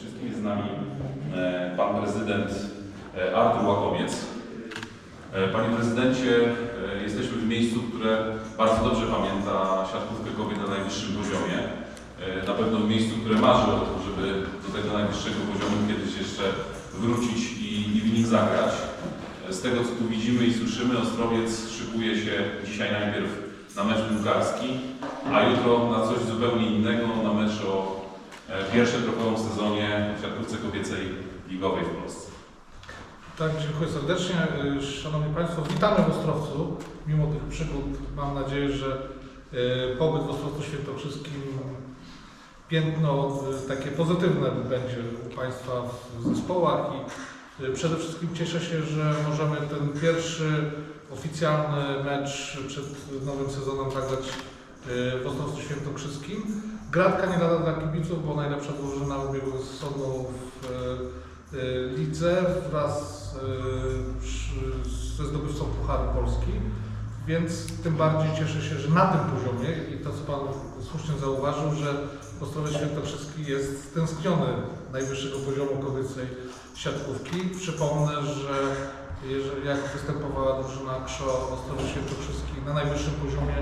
Wszystkim jest z nami e, pan prezydent e, Artur Łakowiec. E, Panie prezydencie, jesteśmy w miejscu, które bardzo dobrze pamięta siatkówkę kobiet na najwyższym poziomie. Na pewno w miejscu, które marzy o tym, żeby do tego najwyższego poziomu kiedyś jeszcze wrócić i, i w nim zagrać. Z tego, co tu widzimy i słyszymy, Ostrowiec szykuje się dzisiaj najpierw na mecz piłkarski, a jutro na coś zupełnie innego, na mecz o pierwsze trofeum w sezonie w siatkówce kobiecej ligowej w Polsce. Tak, dziękuję serdecznie. Y, Szanowni Państwo, witamy w Ostrowcu. Mimo tych przygód mam nadzieję, że y, pobyt w Ostrowcu Świętokrzyskim piętno takie pozytywne będzie u Państwa w zespołach i przede wszystkim cieszę się, że możemy ten pierwszy oficjalny mecz przed nowym sezonem zagrać w Ostrowcu Świętokrzyskim. Gratka nie lada dla kibiców, bo najlepsza drużyna ubiegłego sezonu w y, y, lidze wraz przy- ze zdobywcą Pucharu Polski. Więc tym bardziej cieszę się, że na tym poziomie i to co Pan słusznie zauważył, że Ostrowiec Świętokrzyski jest stęskniony najwyższego poziomu kobiecej siatkówki. Przypomnę, że jeżeli, jak występowała drużyna KSZO Ostrowiec Świętokrzyski na najwyższym poziomie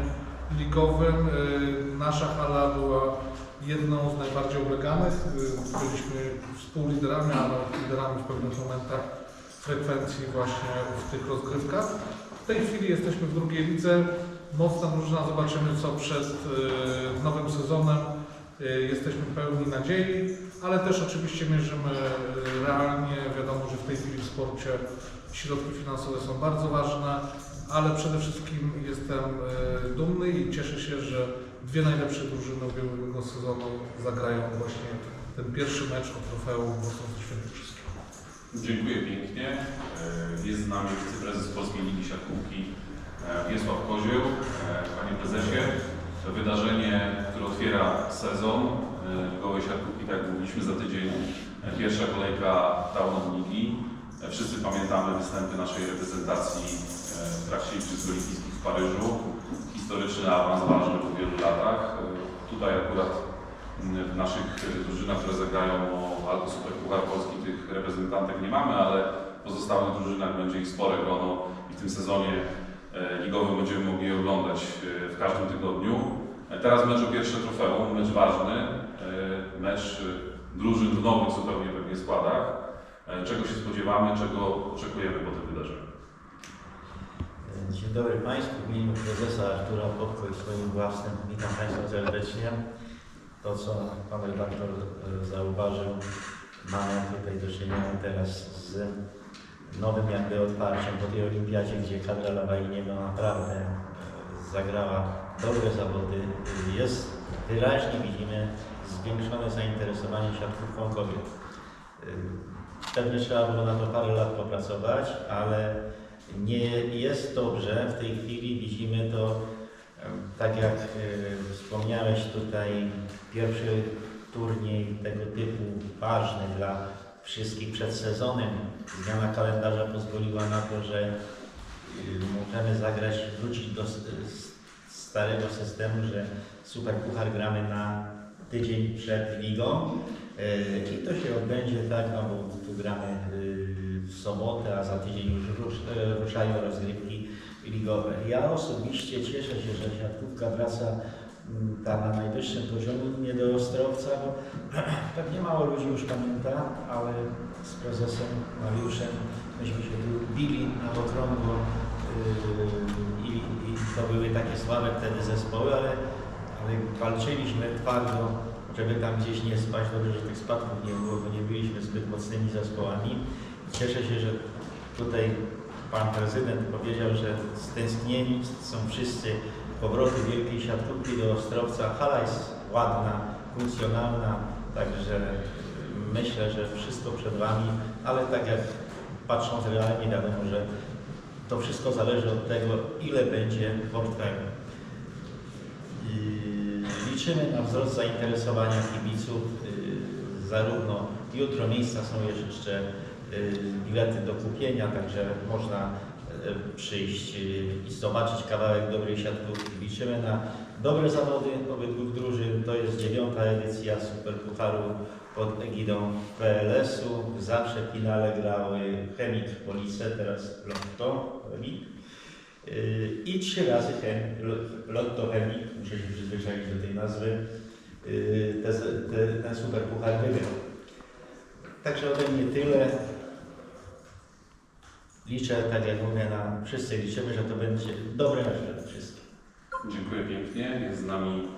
ligowym, y, nasza hala była jedną z najbardziej obleganych. Y, Byliśmy współliderami, a nawet liderami w pewnych momentach frekwencji właśnie w tych rozgrywkach. W tej chwili jesteśmy w drugiej lidze. Mocna drużyna, zobaczymy co przed y, nowym sezonem. Jesteśmy pełni nadziei, ale też oczywiście mierzymy realnie. Wiadomo, że w tej chwili w sporcie środki finansowe są bardzo ważne, ale przede wszystkim jestem dumny i cieszę się, że dwie najlepsze drużyny ubiegłego sezonu zagrają właśnie ten pierwszy mecz o trofeum w Ostrowcu Świętokrzyskim. Dziękuję pięknie. E, Jest z nami wiceprezes Polskiej Ligi Siatkówki e, Wiesław Kozieł. E, Panie prezesie, to wydarzenie, które otwiera sezon ligowej siatkówki, tak jak mówiliśmy za tydzień, pierwsza kolejka Town Ligi. Wszyscy pamiętamy występy naszej reprezentacji w trakcie Igrzysk Olimpijskich w Paryżu. Historyczny awans ważny po wielu latach. E, Tutaj akurat w naszych drużynach, które zagrają o albo Super Puchar Polski, tych reprezentantek nie mamy, ale w pozostałych drużynach będzie ich spore grono i w tym sezonie e, ligowym będziemy mogli je oglądać e, w każdym tygodniu. E, Teraz mecz o pierwsze trofeum, mecz ważny, e, mecz e, drużyn w nowych zupełnie pewnie składach. E, Czego się spodziewamy, czego oczekujemy po tym wydarzeniu? Dzień dobry Państwu. W imieniu prezesa Artura Popko i swoim własnym witam Państwa serdecznie. To, co Pan redaktor e, zauważył, mamy tutaj do czynienia teraz z nowym jakby otwarciem po tej olimpiadzie, gdzie kadra Lawajniego naprawdę e, zagrała dobre zawody. Jest wyraźnie widzimy zwiększone zainteresowanie siatkówką kobiet. E, Pewnie trzeba było na to parę lat popracować, ale nie jest dobrze. W tej chwili widzimy to, tak jak wspomniałeś tutaj, pierwszy turniej tego typu ważny dla wszystkich przed sezonem. Zmiana kalendarza pozwoliła na to, że możemy zagrać, wrócić do starego systemu, że Super Puchar gramy na tydzień przed ligą. E, I to się odbędzie tak, no bo tu gramy y, w sobotę, a za tydzień już rusz, e, ruszają rozgrywki ligowe. Ja osobiście cieszę się, że siatkówka wraca mm, ta na najwyższym poziomie do Ostrowca, bo pewnie mało ludzi już pamięta, ale z prezesem Mariuszem myśmy się tu bili na okrągło yy, i, i to były takie słabe wtedy zespoły, ale, ale walczyliśmy twardo, żeby tam gdzieś nie spać. Dobrze, że tych spadków nie było, bo nie byliśmy zbyt mocnymi zespołami. Cieszę się, że tutaj pan prezydent powiedział, że stęsknieni są wszyscy powroty wielkiej siatkówki do Ostrowca. Hala jest ładna, funkcjonalna, także myślę, że wszystko przed Wami, ale tak jak patrząc realnie wiadomo, że to wszystko zależy od tego, ile będzie portfeli. I Liczymy na wzrost zainteresowania kibiców. y, Zarówno jutro miejsca są jeszcze bilety do kupienia, także można y, przyjść y, i zobaczyć kawałek dobrej siatkówki. Liczymy na dobre zawody obydwu drużyn. To jest dziewiąta edycja Superpucharu pod egidą PLS-u. Zawsze w finale grały Chemik Police, teraz Lotto Chemik. I trzy razy chem, Lotto Chemik, muszę się przyzwyczaić do tej nazwy, te, te, ten Superpuchar wygrał. Także ode mnie tyle. Liczę, tak jak mówię, na wszyscy liczymy, że to będzie dobre mecz dla wszystkich. Dziękuję pięknie. Jest z nami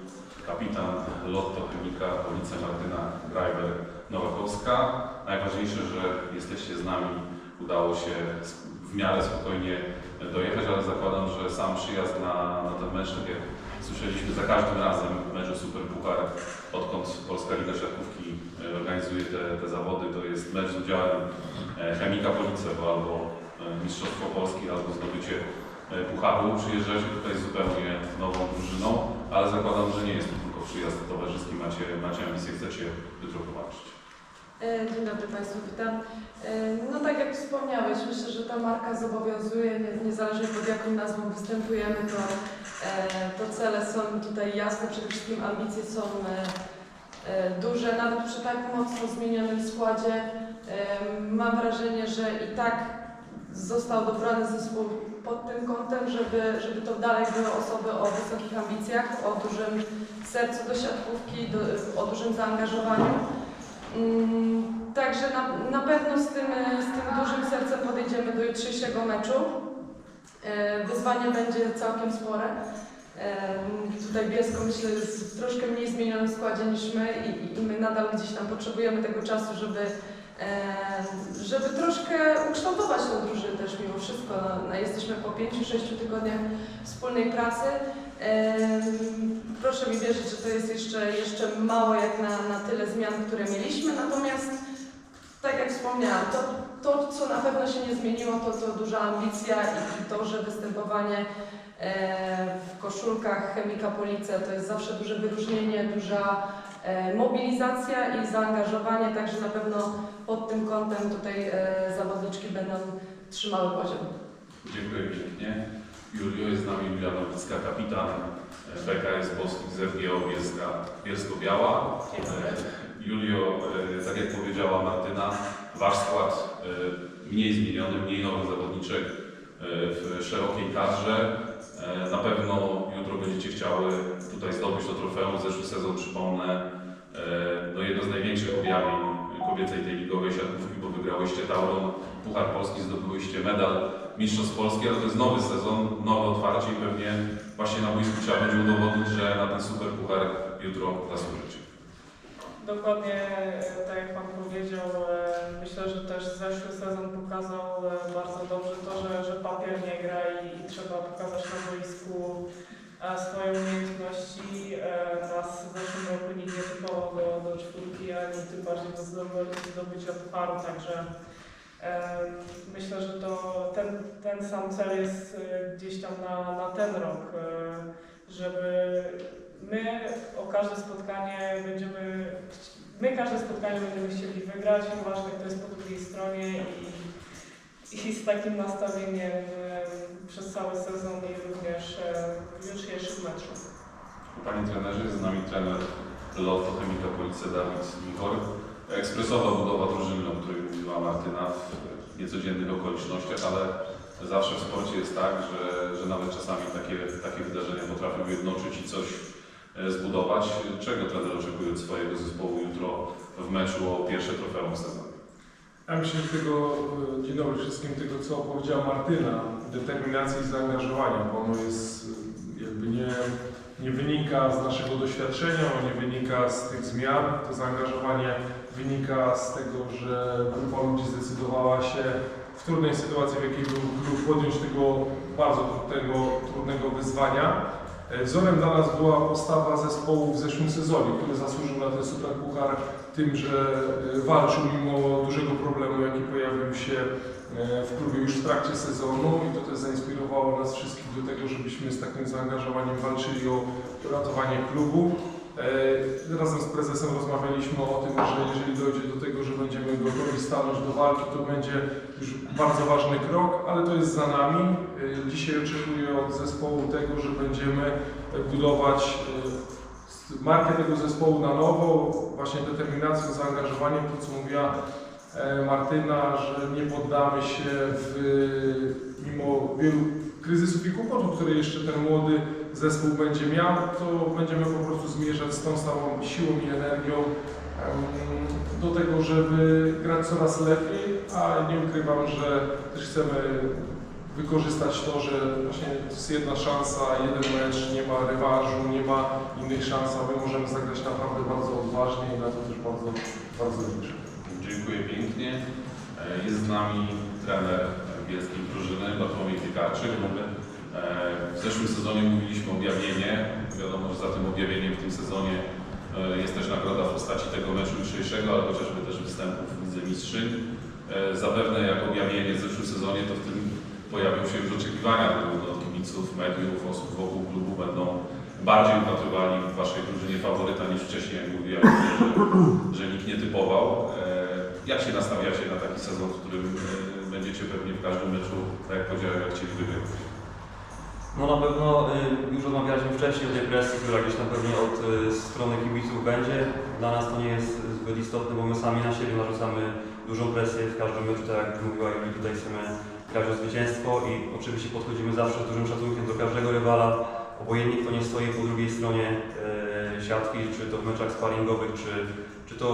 kapitan Lotto Chemika Policja Martyna Grajber Nowakowska. Najważniejsze, że jesteście z nami. Udało się w miarę spokojnie dojechać, ale zakładam, że sam przyjazd na, na ten mecz, tak jak słyszeliśmy za każdym razem w meczu Super Puchar, odkąd Polska Liga Siatkówki e, organizuje te, te zawody, to jest mecz z udziałem e, Chemika Police, bo albo Mistrzostwo Polski, albo zdobycie e, Pucharu. Przyjeżdżacie tutaj zupełnie nową drużyną, ale zakładam, że nie jest to tylko przyjazd towarzyski, macie, macie ambicje, chcecie jutro powalczyć. E, Dzień dobry Państwu, witam. E, No tak jak wspomniałeś, myślę, że ta marka zobowiązuje, nie- niezależnie pod jaką nazwą występujemy, to, e, to cele są tutaj jasne, przede wszystkim ambicje są e, e, duże, nawet przy tak mocno zmienionym składzie. E, Mam wrażenie, że i tak został dobrany zespół pod tym kątem, żeby, żeby to dalej były osoby o wysokich ambicjach, o dużym sercu do siatkówki, do, o dużym zaangażowaniu. Mm, Także na, na pewno z tym, z tym dużym sercem podejdziemy do jutrzejszego meczu. E, Wyzwanie będzie całkiem spore. E, Tutaj Bielsko myślę jest w troszkę mniej zmienionym składzie niż my i, i my nadal gdzieś tam potrzebujemy tego czasu, żeby, żeby troszkę ukształtować tę drużynę też mimo wszystko. No, jesteśmy po 5-6 tygodniach wspólnej pracy. Proszę mi wierzyć, że to jest jeszcze, jeszcze mało jak na, na tyle zmian, które mieliśmy, natomiast tak jak wspomniałam, to, to co na pewno się nie zmieniło, to, to duża ambicja i, to, że występowanie e, w koszulkach Chemika Police to jest zawsze duże wyróżnienie, duża mobilizacja i zaangażowanie, także na pewno pod tym kątem tutaj e, zawodniczki będą trzymały poziom. Dziękuję pięknie. Julio jest z nami Julia Nowicka, kapitan e, PKS Boskich z FGO Bielsko-Biała. E, Julio, e, tak jak powiedziała Martyna, Wasz skład e, mniej zmieniony, mniej nowych zawodniczek e, w szerokiej kadrze. E, Na pewno jutro będziecie chciały tutaj zdobyć to trofeum. Zeszły sezon, przypomnę, e, no jedno z największych objawień kobiecej tej ligowej siatkówki, bo wygrałyście Tauron, Puchar Polski, zdobyłyście medal Mistrzostw Polski, ale to jest nowy sezon, nowe otwarcie i pewnie właśnie na boisku trzeba będzie udowodnić, że na ten super puchar jutro zasłużycie. Dokładnie e, tak jak Pan powiedział, e, myślę, że też zeszły sezon pokazał bardzo dobrze to, że, że papier nie gra i, i trzeba pokazać na boisku swoje umiejętności. E, Nas w zeszłym roku nie typował do, do czwórki, ani tym bardziej do zdoby- zdobycia pucharu, także e, myślę, że to ten, ten sam cel jest e, gdzieś tam na, na ten rok, żeby my o każde spotkanie będziemy, my każde spotkanie będziemy chcieli wygrać, nieważne kto jest po drugiej stronie i, i z takim nastawieniem przez cały sezon i również e, w jutrzejszym meczu. Panie trenerze, jest z nami trener Lotto Chemika Police Dawid Michor. Ekspresowa budowa drużyny, o której mówiła Martyna w niecodziennych okolicznościach, ale zawsze w sporcie jest tak, że, że nawet czasami takie, takie wydarzenia potrafią jednoczyć i coś e, zbudować. Czego trener oczekuje od swojego zespołu jutro w meczu o pierwsze trofeum sezonu? Ja myślę, że tego, e, dzień dobry wszystkim, tego co powiedziała Martyna, determinacji i zaangażowania, bo ono jest e, jakby nie, nie wynika z naszego doświadczenia, ono nie wynika z tych zmian, to zaangażowanie wynika z tego, że grupa ludzi zdecydowała się w trudnej sytuacji, w jakiej był klub, podjąć tego bardzo trudnego, trudnego wyzwania. Wzorem dla nas była postawa zespołu w zeszłym sezonie, który zasłużył na ten super puchar tym, że e, walczył mimo dużego problemu, jaki pojawił się e, w klubie już w trakcie sezonu i to też zainspirowało nas wszystkich do tego, żebyśmy z takim zaangażowaniem walczyli o ratowanie klubu. E, Razem z prezesem rozmawialiśmy o tym, że jeżeli dojdzie do tego, że będziemy gotowi stanąć do walki, to będzie już bardzo ważny krok, ale to jest za nami. Y, Dzisiaj oczekuję od zespołu tego, że będziemy budować y, markę tego zespołu na nowo, właśnie determinacją, zaangażowaniem, to co mówiła e, Martyna, że nie poddamy się w, mimo wielu kryzysów i kłopotów, które jeszcze ten młody zespół będzie miał, to będziemy po prostu zmierzać z tą samą siłą i energią do tego, żeby grać coraz lepiej, a nie ukrywam, że też chcemy wykorzystać to, że właśnie to jest jedna szansa, jeden mecz, nie ma rewanżu, nie ma innej szansy, a my możemy zagrać naprawdę bardzo odważnie i na to też bardzo, bardzo liczę. Dziękuję pięknie. E, Jest z nami trener bielskiej drużyny Bartłomiej Piekarczyk. E, W zeszłym sezonie mówiliśmy o objawienie. Wiadomo, że za tym objawieniem w tym sezonie e, jest też nagroda w postaci tego meczu jutrzejszego, ale chociażby też występów w Lidze Mistrzyń. E, Zapewne jak objawienie w zeszłym sezonie, to w tym pojawią się już oczekiwania od kibiców, mediów, osób wokół klubu będą bardziej upatrywali w Waszej drużynie faworyta niż wcześniej, jak mówiłem, że, że nikt nie typował. Jak się nastawiacie na taki sezon, w którym będziecie pewnie w każdym meczu, tak jak powiedziałem, jak chcieli wygrać? No na pewno y, już rozmawialiśmy wcześniej o tej presji, która gdzieś tam pewnie od y, strony kibiców będzie. Dla nas to nie jest zbyt istotne, bo my sami na siebie narzucamy dużą presję w każdym meczu, tak jak mówiła Juli, tutaj chcemy grać o zwycięstwo i oczywiście podchodzimy zawsze z dużym szacunkiem do każdego rywala, obojętnie kto nie stoi po drugiej stronie y, siatki, czy to w meczach sparingowych, czy, czy to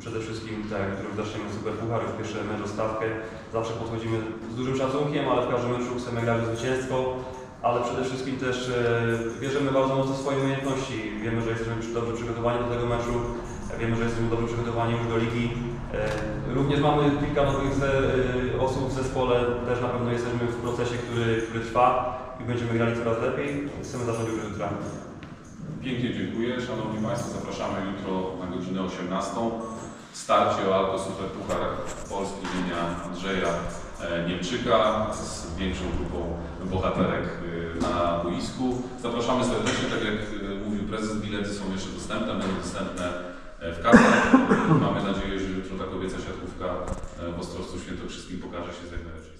przede wszystkim, tak jak jutro zaczniemy Super Puchar, już pierwszy mecz stawkę, zawsze podchodzimy z dużym szacunkiem, ale w każdym meczu chcemy grać o zwycięstwo ale przede wszystkim też e, wierzymy bardzo mocno w swoje umiejętności. Wiemy, że jesteśmy dobrze przygotowani do tego meczu, wiemy, że jesteśmy dobrze przygotowani już do ligi. E, Również mamy kilka nowych e, osób w zespole, też na pewno jesteśmy w procesie, który, który trwa i będziemy grali coraz lepiej. Chcemy zacząć już jutra. Pięknie dziękuję. Szanowni Państwo, zapraszamy jutro na godzinę 18. Starcie o Alko Super Puchar Polski imienia Andrzeja e, Niemczyka z większą grupą bohaterek e, na boisku. Zapraszamy serdecznie, tak jak e, mówił prezes, bilety są jeszcze dostępne, będą dostępne w kasach. Mamy nadzieję, że jutro ta kobieca siatkówka w Ostrowcu Świętokrzyskim pokaże się z jak najlepszej.